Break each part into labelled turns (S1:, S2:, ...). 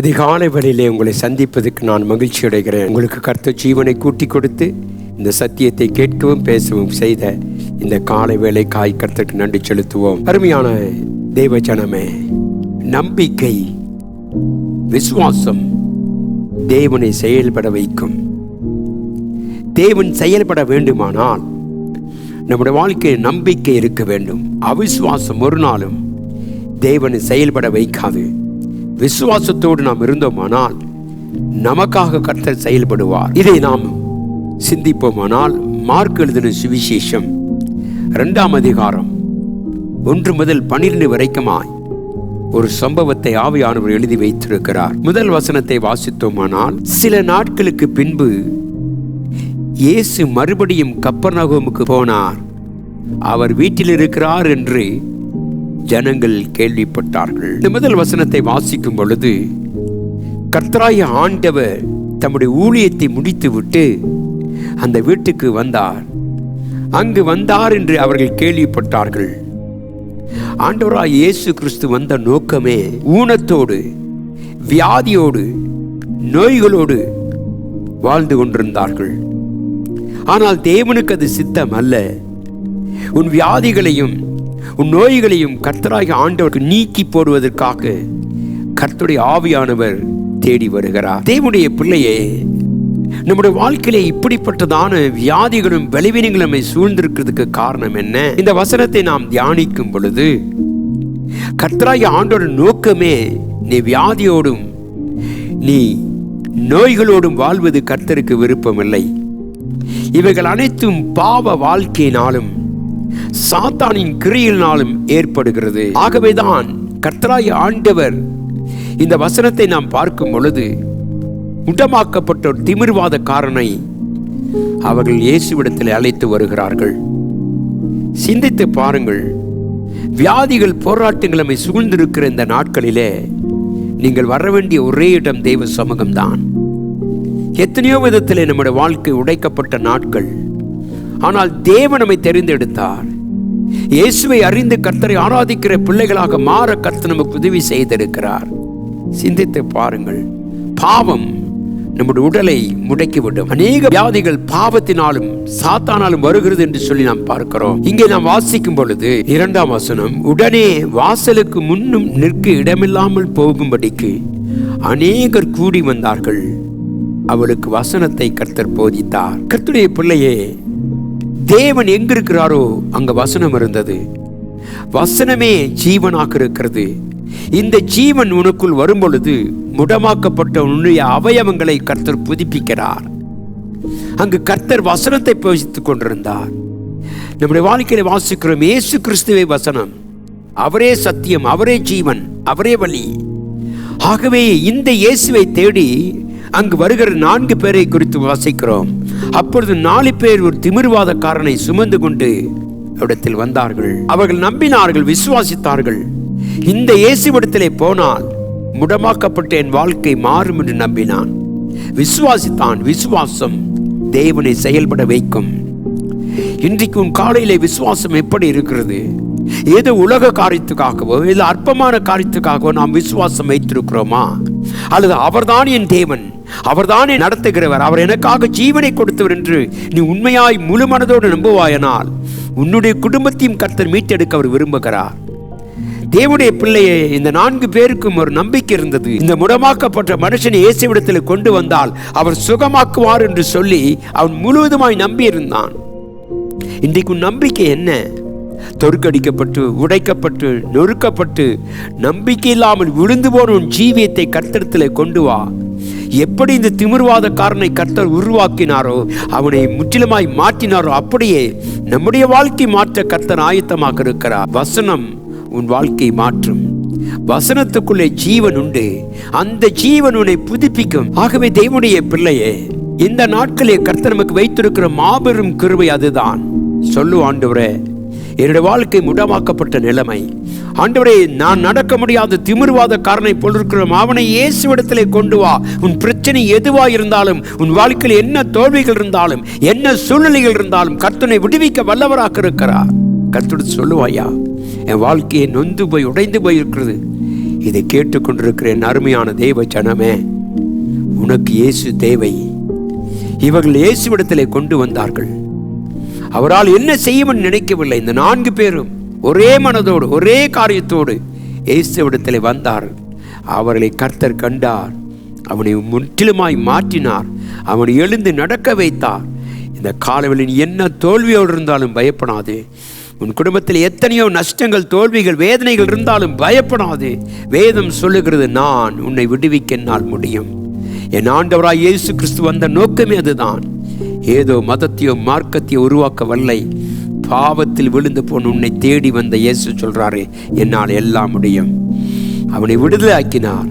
S1: அதிகாலை வழியிலே உங்களை சந்திப்பதற்கு நான் மகிழ்ச்சி அடைகிறேன் உங்களுக்கு கர்த்த ஜீவனை கூட்டி கொடுத்து இந்த சத்தியத்தை கேட்கவும் பேசவும் செய்த இந்த காலை வேலை காய் கர்த்தருக்கு நன்றி செலுத்துவோம். அருமையான தெய்வ ஜனமே நம்பிக்கை விசுவாசம் தேவனை செயல்பட வைக்கும். தேவன் செயல்பட வேண்டுமானால் நம்முடைய வாழ்க்கையில் நம்பிக்கை இருக்க வேண்டும். அவிசுவாசம் ஒரு நாளும் தேவனை செயல்பட வைக்காது. விசுவாசத்தோடு நாம் இருந்தோமானால் நமக்காக கர்த்தர் செயல்படுவார். இதை நாம் சிந்திப்போமானால் மார்க் எழுதின சுவிசேஷம் இரண்டாம் அதிகாரம் ஒன்று முதல் பனிரெண்டு வரைக்குமாய் ஒரு சம்பவத்தை ஆவியானவர் எழுதி வைத்திருக்கிறார். முதல் வசனத்தை வாசித்தோமானால் சில நாட்களுக்கு பின்பு இயேசு மறுபடியும் கப்பர்நகோமுக்கு போனார். அவர் வீட்டில் இருக்கிறார் என்று ஜனங்கள் கேள்விப்பட்டார்கள். இந்த முதல் வசனத்தை வாசிக்கும் பொழுது கர்த்தராய ஆண்டவர் தம்முடைய ஊழியத்தை முடித்துவிட்டு அந்த வீட்டுக்கு வந்தார். அங்கு வந்தார் என்று அவர்கள் கேள்விப்பட்டார்கள். ஆண்டவராய் இயேசு கிறிஸ்து வந்த நோக்கமே ஊனத்தோடு வியாதியோடு நோய்களோடு வாழ்ந்து கொண்டிருந்தார்கள். ஆனால் தேவனுக்கு அது சித்தம் அல்ல. உன் வியாதிகளையும் உன் நோய்களையும் கர்த்தராகி ஆண்டவருக்கு நீக்கி போடுவதற்காக கர்த்தருடைய ஆவியானவர் தேடி வருகிறார். தேவனுடைய பிள்ளையே நம்முடைய வாழ்க்கையிலே இப்படிப்பட்டதான வியாதிகளும் பலவீனங்களும் நம்மை சூழ்ந்திருக்கிறதுக்கு காரணம் என்ன? இந்த வசனத்தை நாம் தியானிக்கும் பொழுது கர்த்தராய ஆண்டோட நோக்கமே நீ வியாதியோடும் நீ நோய்களோடும் வாழ்வது கர்த்தருக்கு விருப்பமில்லை. இவைகள் அனைத்தும் பாவ வாழ்க்கையினாலும் சாத்தானின் கிரியினாலும் ஏற்படுகிறது. ஆகவேதான் கர்த்தராய ஆண்டவர் இந்த வசனத்தை நாம் பார்க்கும் பொழுது முட்டமாக்கப்பட்ட ஒரு திமிர்வாதக்காரனை அவர்கள் இயேசுவிடத்தில் அழைத்து வருகிறார்கள். சிந்தித்து பாருங்கள். வியாதிகள் போராட்டங்கள் நம்மை சூழ்ந்திருக்கிற இந்த நாட்களிலே நீங்கள் வர வேண்டிய ஒரே இடம் தெய்வ சமூகம்தான். எத்தனையோ விதத்தில் நம்முடைய வாழ்க்கை உடைக்கப்பட்ட நாட்கள். ஆனால் தேவன் நம்மை தெரிந்தெடுத்தார். இயேசுவை அறிந்து கர்த்தரை ஆராதிக்கிற பிள்ளைகளாக மாற கர்த்தர் நமக்கு உதவி செய்திருக்கிறார். சிந்தித்து பாருங்கள். பாவம் நம்முடைய உடலை முடக்கிவிடும். அநேக வியாதிகள் பாவத்தினாலும் சாத்தானாலும் வருகிறது என்று சொல்லி நாம் பார்க்கிறோம். இங்கே நாம் வாசிக்கும் பொழுது இரண்டாம் வசனம் உடனே வாசலுக்கு முன்னும் நிற்க இடமில்லாமல் போகும்படிக்கு அநேகர் கூடி வந்தார்கள். அவளுக்கு வசனத்தை கர்த்தர் போதித்தார். கர்த்துடைய பிள்ளையே தேவன் எங்க இருக்கிறாரோ அங்க வசனம் இருந்தது. வசனமே ஜீவனாக இருக்கிறது. இந்த ஜீவன் உனக்குள் வரும் பொழுது முடமாக்கப்பட்ட உன்னுடைய அவயவங்களை கர்த்தர் புதுப்பிக்கிறார். அங்கு கர்த்தர் வசனத்தை போஷித்துக் கொண்டிருந்தார். நம்முடைய வாழ்க்கையில வாசிக்கிறோம் இயேசு கிறிஸ்துவே வசனம். அவரே சத்தியம் அவரே ஜீவன் அவரே வழி. ஆகவே இந்த இயேசுவை தேடி அங்கு வருகிற நான்கு பேரை குறித்து வாசிக்கிறோம். அப்பொழுது நாலு பேர் ஒரு திமிர்வாதக்காரனை சுமந்து கொண்டு இடத்தில் வந்தார்கள். அவர்கள் நம்பினார்கள் விசுவாசித்தார்கள். இந்த இயேசுவிடத்திலே போனால் முடமாக்கப்பட்ட என் வாழ்க்கை மாறும் என்று நம்பினான். விசுவாசித்தான் விசுவாசம் தேவனை செயல்பட வைக்கும். இன்றைக்கு உன் காலையிலே விசுவாசம் எப்படி இருக்கிறது? ஏதோ உலக காரியத்துக்காகவோ ஏதோ அற்பமான காரியத்துக்காகவோ நாம் விசுவாசம் வைத்திருக்கிறோமா? அல்லது அவர்தான் என் தேவன்? அவர்தானே நடத்துகிறவர். அவர் எனக்காக ஜீவனை கொடுத்தவர் என்று நீ உண்மையாய் முழு மனதோடு நம்புவாயனால் உன்னுடைய குடும்பத்தையும் கர்த்தர் மீட்டெடுக்க அவர் விரும்புகிறார். தேவனுடைய பிள்ளையை இந்த நான்கு பேருக்கும் ஒரு நம்பிக்கை இருந்தது. இந்த முடமாக்கப்பட்ட மனுஷனை இயேசுவிடத்தில் கொண்டு வந்தால் அவர் சுகமாக்குவார் என்று சொல்லி அவன் முழுவதுமாய் நம்பியிருந்தான். இன்றைக்கு நம்பிக்கை என்ன? தொற்கடிக்கப்பட்டு உடைக்கப்பட்டு நொறுக்கப்பட்டு நம்பிக்கை இல்லாமல் விழுந்து போன உன் ஜீவியத்தை கர்த்தத்தில் கொண்டு வா. எப்படி இந்த திமிர்வாதக்காரனை கர்த்தர் உருவாக்கினாரோ அவனை முற்றிலுமாய் மாற்றினாரோ அப்படியே நம்முடைய வாழ்க்கை மாற்ற கர்த்தர் ஆயத்தமாக இருக்கிறார். வசனம் உன் வாழ்க்கை மாற்றும். வசனத்துக்குள்ளே ஜீவன் உண்டு. அந்த ஜீவன் உன்னை புதுப்பிக்கும். ஆகவே தெய்வனுடைய பிள்ளையே இந்த நாட்களே கர்த்தர் நமக்கு வைத்திருக்கிற மாபெரும் கிருவை அதுதான். சொல்லு ஆண்டவரே. என்னுடைய வாழ்க்கை முடமாக்கப்பட்ட நிலைமை. ஆண்டவரே நான் நடக்க முடியாத திமிர்வாத காரனை போலிருக்கிறோம் அவனை இயேசுவிடத்திலே கொண்டு வா. உன் பிரச்சனை எதுவாக இருந்தாலும் உன் வாழ்க்கையில் என்ன தோல்விகள் இருந்தாலும் என்ன சூழ்நிலைகள் இருந்தாலும் கர்த்தனை விடுவிக்க வல்லவராக இருக்கிறார். கர்த்தனை சொல்லுவாயா என் வாழ்க்கையை நொந்து போய் உடைந்து போய் இருக்கிறது இதை கேட்டுக்கொண்டிருக்கிற என் அருமையான தெய்வ ஜனமே. உனக்கு இயேசு தேவை. இவர்கள் இயேசுவிடத்திலே கொண்டு வந்தார்கள். அவரால் என்ன செய்யும் நினைக்கவில்லை. இந்த நான்கு பேரும் ஒரே மனதோடு ஒரே காரியத்தோடு இயேசுவிடத்தில் வந்தார் அவர்களை கர்த்தர் கண்டார். அவனை முற்றிலுமாய் மாற்றினார். அவனை எழுந்து நடக்க வைத்தார். இந்த காலவெளியில் என்ன தோல்வியோடு இருந்தாலும் பயப்படாது. உன் குடும்பத்தில் எத்தனையோ நஷ்டங்கள் தோல்விகள் வேதனைகள் இருந்தாலும் பயப்படாது. வேதம் சொல்லுகிறது நான் உன்னை விடுவிக்க என்னால் முடியும். என் ஆண்டவராய் இயேசு கிறிஸ்து வந்த நோக்கமே அதுதான். ஏதோ மதத்தையோ மார்க்கத்தையோ உருவாக்க வல்லை பாவத்தில் விழுந்து போன உன்னை தேடி வந்த இயேசு சொல்றாரு என்னால் எல்லாம் முடியும். அவனை விடுதலை ஆக்கினார்.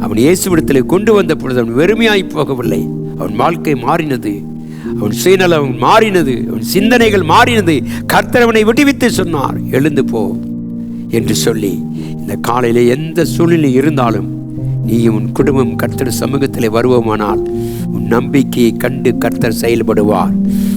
S1: அவன் இயேசுவிடத்திலே கொண்டு வந்த பொழுது அவன் வெறுமையாய் போகவில்லை. அவன் வாழ்க்கை மாறினது. அவன் சுயநலம் மாறினது. அவன் சிந்தனைகள் மாறினது. கர்த்தரவனை விடுவித்து சொன்னார் எழுந்து போ என்று சொல்லி இந்த காலையில் எந்த சூழ்நிலை இருந்தாலும் நீயும் உன் குடும்பம் கர்த்தர் சமூகத்தில் வருவோமானால் உன் நம்பிக்கையை கண்டு கர்த்தர் செயல்படுவார்.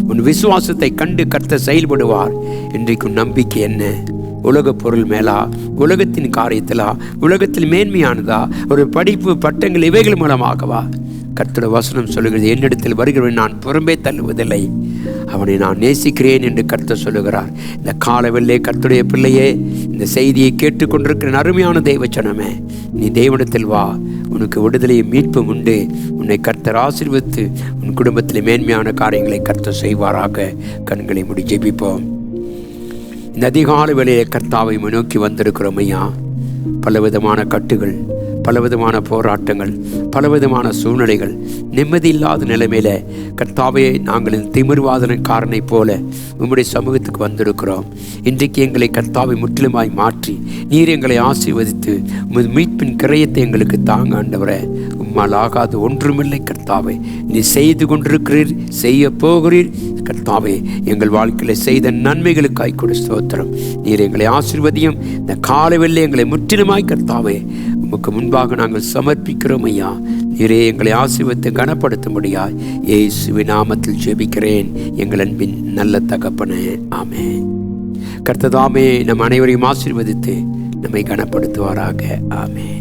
S1: உன் விசுவாசத்தை கண்டு கர்த்தர் செயல்படுவார். இன்றைக்கு உன் நம்பிக்கை என்ன? உலக பொருள் மேலா உலகத்தின் காரியத்திலா உலகத்தில் மேன்மையானதா ஒரு படிப்பு பட்டங்கள் இவைகள் மூலமாகவா? கர்த்தட வசனம் சொல்லுகிறது என்னிடத்தில் வருகிறவன் நான் புறம்பே தள்ளுவதில்லை. அவனை நான் நேசிக்கிறேன் என்று கர்த்தர் சொல்லுகிறார். இந்த காலவெல்லே கர்த்துடைய பிள்ளையே இந்த செய்தியை கேட்டுக்கொண்டிருக்கிற அருமையான தெய்வச்சனமே நீ தெய்வனத்தில் வா உனக்கு விடுதலையும் மீட்பும் உண்டு. உன்னை கர்த்தர் ஆசிர்வித்து உன் குடும்பத்தில் மேன்மையான காரியங்களை கர்த்தர் செய்வாராக. கண்களை முடி ஜெபிப்போம். இந்த அதிகால கர்த்தாவை நோக்கி வந்திருக்கிறோம் ஐயா. பலவிதமான கட்டுகள் பலவிதமான போராட்டங்கள் பலவிதமான சூழ்நிலைகள் நிம்மதி இல்லாத நிலைமையில கர்த்தாவையை நாங்கள் இந்த திமிர்வாதனக்காரனை போல உம்முடைய சமூகத்துக்கு வந்திருக்கிறோம். இன்றைக்கு எங்களை கர்த்தாவை முற்றிலுமாய் மாற்றி நீர் எங்களை ஆசீர்வதித்து மீட்பின் கிரயத்தை எங்களுக்கு தாங்க ஆண்டவரை. உம்மால் ஒன்றுமில்லை கர்த்தாவே. நீ செய்து கொண்டிருக்கிறீர் செய்ய போகிறீர் கர்த்தாவே. எங்கள் வாழ்க்கையில் செய்த நன்மைகளுக்காய் கொடு ஸ்தோத்திரம். நீர் எங்களை ஆசிர்வதியும் இந்த காலவெல்ல எங்களை முற்றிலுமாய் கர்த்தாவே. உமக்கு முன்பாக நாங்கள் சமர்ப்பிக்கிறோம் ஐயா. நீரே எங்களை ஆசீர்வத்தை கனப்படுத்தும்படியாய் ஏசுவி நாமத்தில் ஜெபிக்கிறேன். எங்கள் அன்பின் நல்ல தகப்பனே. ஆமே கர்த்ததாமே நம் அனைவரையும் ஆசீர்வதித்து நம்மை கனப்படுத்துவாராக. ஆமே